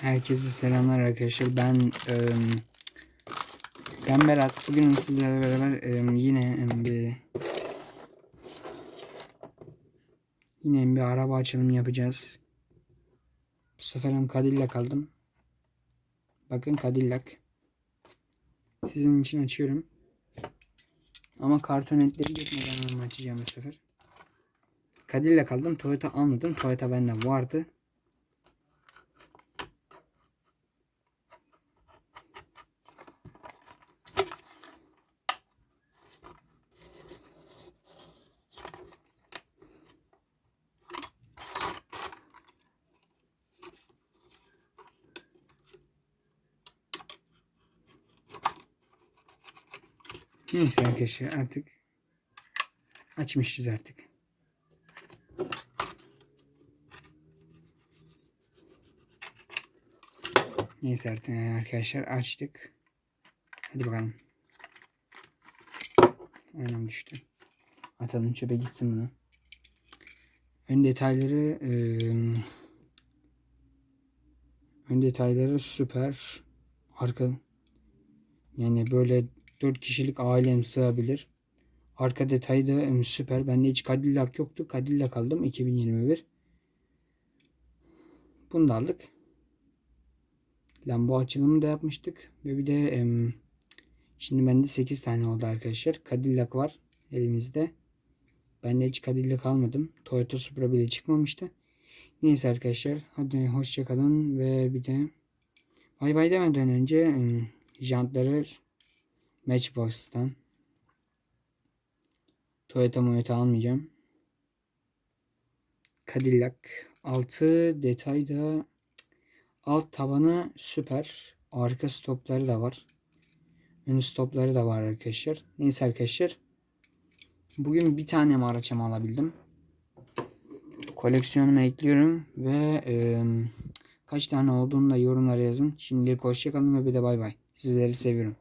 Herkese selamlar arkadaşlar. Ben ben Berat. Bugün sizlerle beraber yine bir yine bir araba açılımı yapacağız. Bu sefer Cadillac aldım. Bakın Cadillac. Sizin için açıyorum. Ama kartonetleri geçmeden hemen açacağım bu sefer. Cadillac aldım. Toyota almadım. Toyota bende vardı. Neyse arkadaşlar artık açmışız artık. Neyse artık e, arkadaşlar açtık. Hadi bakalım. Aynen düştü. Atalım çöpe gitsin bunu. Ön detayları eee, ön detayları süper. Arka yani böyle 4 kişilik ailem sığabilir. Arka detayı da em, süper. Bende hiç Cadillac yoktu. Cadillac aldım 2021. Bunu da aldık. Lambo açılımı da yapmıştık. Ve bir de şimdi bende 8 tane oldu arkadaşlar. Cadillac var elimizde. Ben de hiç Cadillac almadım. Toyota Supra bile çıkmamıştı. Neyse arkadaşlar. Hadi hoşça kalın ve bir de bay bay demeden önce jantları Matchbox'tan Toyota Moyota almayacağım. Cadillac. Altı detay da alt tabanı süper. Arka stopları da var. Ön stopları da var arkadaşlar. Neyse arkadaşlar. Bugün bir tane mi araçımı alabildim. Koleksiyonuma ekliyorum ve e, kaç tane olduğunu da yorumlara yazın. Şimdilik hoşçakalın ve bir de bay bay. Sizleri seviyorum.